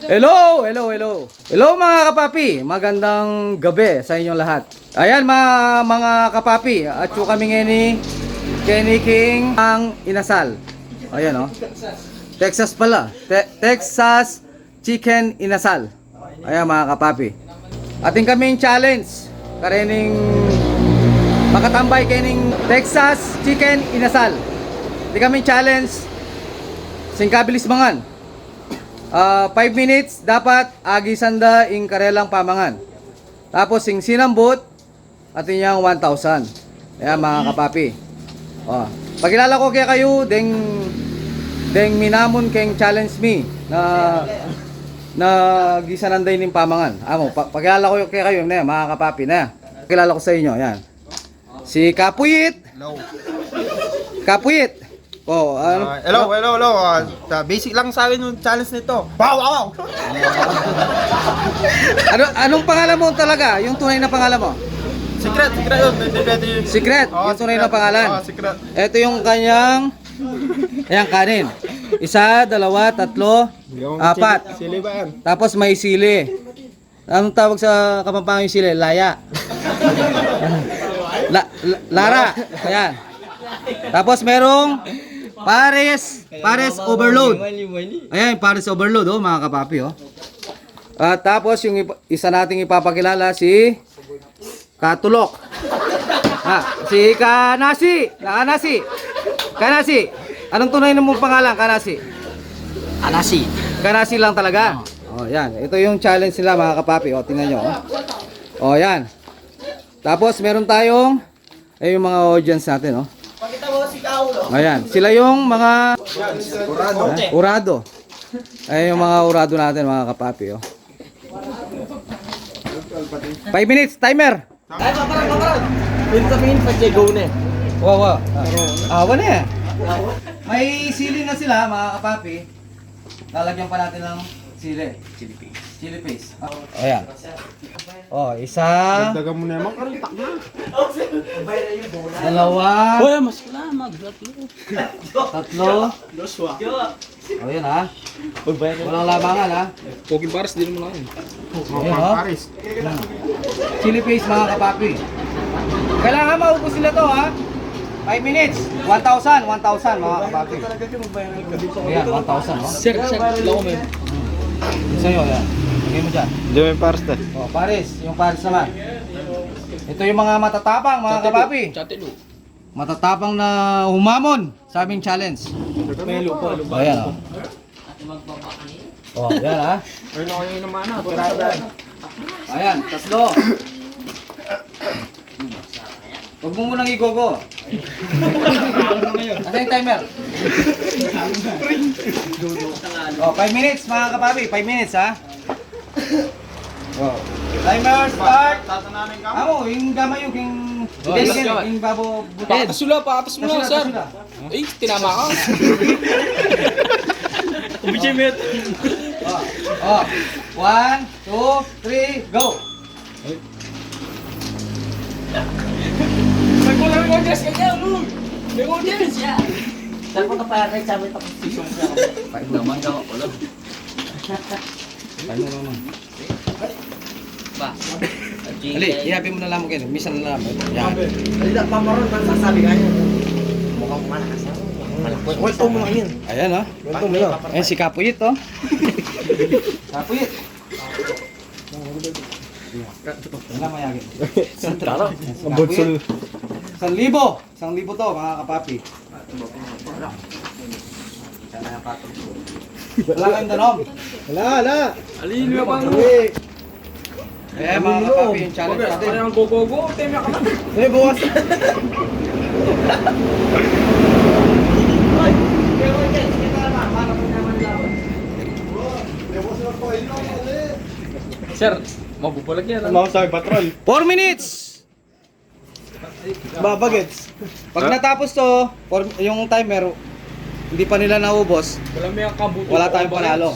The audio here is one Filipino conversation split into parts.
Hello, hello, hello. Hello mga kapapi. Magandang gabi sa inyong lahat. Ayan mga, mga kapapi. At yung kami ngayon ni Kenny King ang inasal. Ayan oh. Texas pala. Te- Texas Chicken Inasal. Ayan mga kapapi. Ating kaming challenge. Karening makatambay kening Texas Chicken Inasal. Ating kaming challenge. Singkabilis mangan. 5 minutes dapat agi sanda ing karelang pamangan. Tapos sing sinambot at inyang 1,000. Ayan mga kapapi. Oh. Pagkilala ko kaya kayo, deng deng minamon keng challenge me na na gisananday ning pamangan. Amo, pa, pagkilala ko kaya kayo na mga kapapi na. Pagkilala ko sa inyo, yan. Si Kapuyit. Hello. Kapuyit. Oh, ano? Ah, hello, hello, hello. Ah, ta- basic lang sa akin yung challenge nito. Wow, wow, wow. ano anong pangalan mo talaga? Yung tunay na pangalan mo? Secret, secret yun. Secret, Oo, yung tunay secret. na pangalan. Oo, secret. Ito yung kanyang Ayan, kanin. Isa, dalawa, tatlo, apat. Sili ba yan? Tapos may sili. Anong tawag sa kapampangan yung sili? Laya. La, la- Lara. Ayan. Tapos merong Pares, Pares overload. Ayan, Pares overload oh, mga kapapi oh. At tapos yung isa nating ipapakilala si Katulok. Ah, si Kanasi. Kanasi. Kanasi. Anong tunay na mong pangalan, Kanasi? Anasi. Kanasi lang talaga. Oh, yan. Ito yung challenge nila mga kapapi. O, tingnan nyo. Oh, oh yan. Tapos, meron tayong ay yung mga audience natin, oh. Ayan. Sila yung mga urado. urado. Ay yung mga urado natin, mga kapapi, oh. 5 minutes, timer. Ay, paparang, paparang. Yung sabihin pa siya go na eh. Wow, wow. Ah, wala eh. May sili na sila, mga kapapi. Lalagyan pa natin ng sili. Chili paste. Chili paste. Ah, ayan. Oh, isa, Dagan mo na naman. Karitak na. dalawa, Uy, mas salamat. tatlo. Oh, yun ha. Walang labangan ha. Poging pares, di naman lang. Ayun oh. Paris. Chili paste mga kapapi. Kailangan maubos sila to ha. 5 minutes. 1,000. 1,000 mga kapapi. Ayan, 1,000 no. Sir, sir, lako mo yun. Sa'yo, yan. Lagay mo dyan. Hindi mo yung Paris dahil. Oh, Paris, yung Paris naman. Ito yung mga matatapang, mga kapapi. Chatelo. Matatapang na humamon sa aming challenge. May lupa, lupa. Oh, ayan oh. Oh, yan ha. Ay, ako yung naman na. Ayan, tatlo. Huwag mo munang igogo. Ano yung timer? oh, 5 minutes mga kapapi. 5 minutes ha. Oh. Timer start. Tatananin ka Amo, yung gamay yung king... Oh, Yung go. yung babo... Pakatas sula, pakatas mo lang, sir. Eh, tinama ka. Ubichimit. Oh, oh. One, two, three, go! May kulang ng audience ka niya, Lug. May audience. Saan ko kapayaray sa amin tapos sisong siya. Naman daw ako lang. Ano naman? Ba? Ali, ihabi mo na lang mo kayo. Misan na lang. Yan. Hindi na pamaron man sasabi kanya. Mukhang malakas. Malapot. Uy, ito mo ngayon. Ayan oh. Ayan si Kapuyit oh. Kapuyit. Wala mayagin. Tara. Ang bunsul. Isang libo. Isang libo to mga kapapi. Wala kayong danom. Wala, wala. Alin, may pa. Eh mga kapapi yung challenge Ano natin. yung go-go-go? Tema ka na. Eh bukas. Sir, mabubulag yan. Ano sa patrol? 4 minutes. Babagets. Pag natapos to, yung timer, hindi pa nila naubos, Wala may ang kabuto. wala tayong panalo.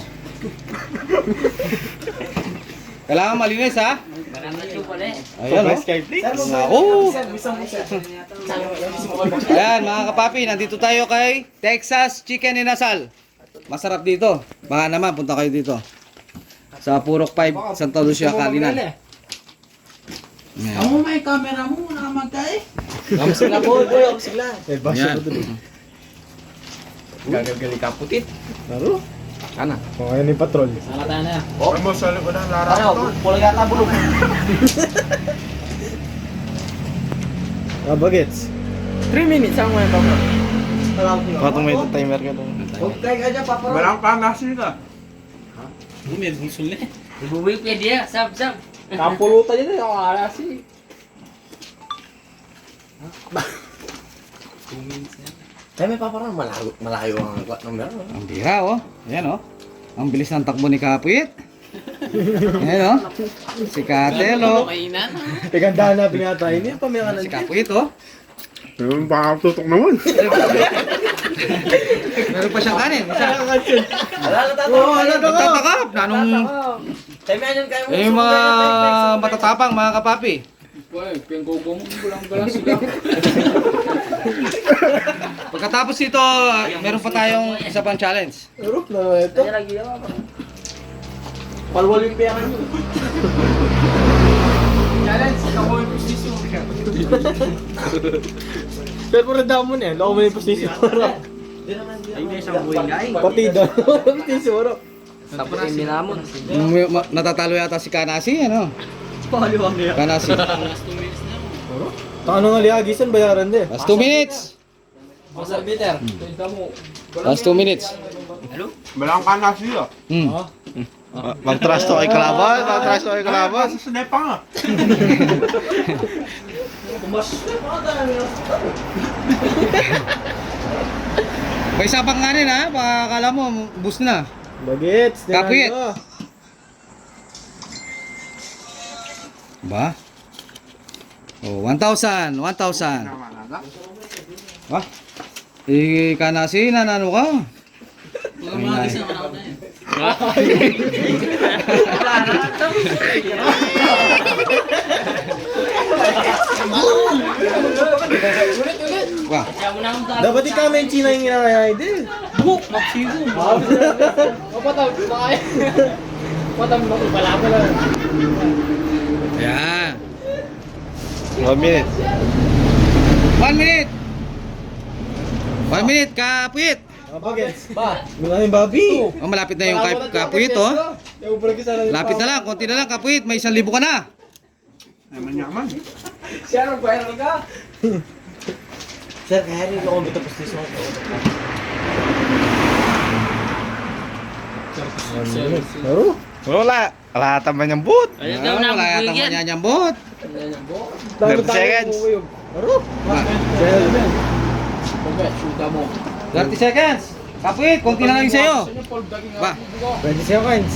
Kailangan malinis ha. Eh. Ayan oh. Skype, please. Naku! Ayan mga kapapi, nandito tayo kay Texas Chicken Inasal. Masarap dito. Baka naman, punta kayo dito. Sa Purok 5, Santa Lucia, Calinan. Yan. Amo may camera mo naman kay. Kamu sila po, boy. Kamu sila. Eh, Yan. Gagagali ka putit. Laro. Kana. Kung ngayon yung patrol. Sana tayo na. Kamu sa likod ng lara Ano, ko. pula yata bulong. Ah, bagets. 3 minutes ang may papa. Patong may timer ka doon. Huwag tayo ka dyan, paparol. Walang pangasin ka. Ibuwi pa dia, sab sab. Kampulutan yun eh. Ang alasi. Kaya may paparol, malayo, malayo ang kwat ng meron. Ang bira, oh. Ayan, oh. Ang bilis ng takbo ni Kapit. Ayan, oh. Si Katel, oh. Tigandahan na pinatay niya, pamiyakan Si Kapit, oh. Yung baka tutok naman. Meron pa siyang kanin. Isa. Wala na tato. Oo, ano, nagtatakap. Nanong, Kaya may anyan kayo mo. eh, yung mga matatapang, mga kapapi. Boy, pinggogo mo. Bulang-bulang sila. Pagkatapos ito, meron pa tayong isa pang challenge. Europe na ito. Palwal yung piyakan nyo. Challenge. Ako yung posisyon. Pero pura daw mo na eh. Loko mo yung posisyon. Ay, guys, ang buhay nga eh. Partida. Posisyon. Tapos yung minamon. Yung ma- natatalo yata si Kanasi, ano? Pahaliwang niya. Kanasi. Last 2 minutes na. Ano nga liagisan, bayaran din. Last 2 minutes. Masa bitter. Tignan mo. Last 2 minutes. Walang pangasin ka. Hmm. Mag-trust to kay Kalaban. Mag-trust to kay Kalaban. Sa sinepa nga. May isa pang kanin, ha? Baka akala mo, bus na. Bagets. Kapit. Ba? Oh, 1,000, 1,000. Ha? Eh, Kanasi, nanano ka? Mga gisa naman ako na yun. Wah. Na. Dapat ikaw may China yung inayay din. Buk! Maksigo. Papatal. Nakaya. Patam na ko. Wala ko lang. Ayan. One minute. 1 minute. 1 minute, kapit. Bagets. Ba. Mula yung babi. Oh, malapit na yung kap kapit, oh. Yung lang. Lapit na lang, konti na lang, kapit. May isang libo ka na. Ay, manyaman. Siya nang viral ka. Sir, kaya rin ako bito posisyon ko. Laro? Wala. Wala taman yung boot. Ayun Ah, daw na wala ang yata buhay manyanyambot. 30 seconds. Pagka, shoota mo. 30 seconds. Kapit, konti na lang yung sa'yo. Ba? 20 seconds.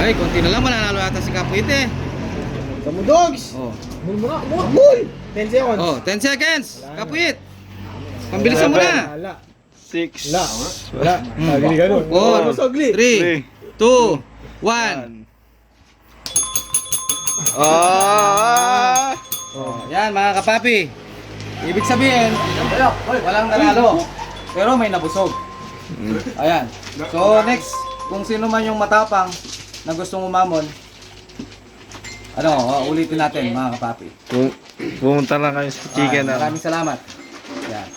Ay, konti na lang, mananalo yata si Kapit eh. Kamu dogs. Oh. Mul mo na. Mul. Mul. 10 seconds. Oh, 10 seconds. Kapit. Pambilisan mo na. Wala. 6. Wala. Wala. Nun. 4, Ano sagli? 3, 2, 1. Ah! Oh, yan mga kapapi. Ibig sabihin, walang nanalo. Pero may nabusog. Ayan. So next, kung sino man yung matapang na gustong umamon, ano, uh, ulitin natin mga kapapi. Pumunta lang kayo sa chicken. Ah. maraming salamat. Yan.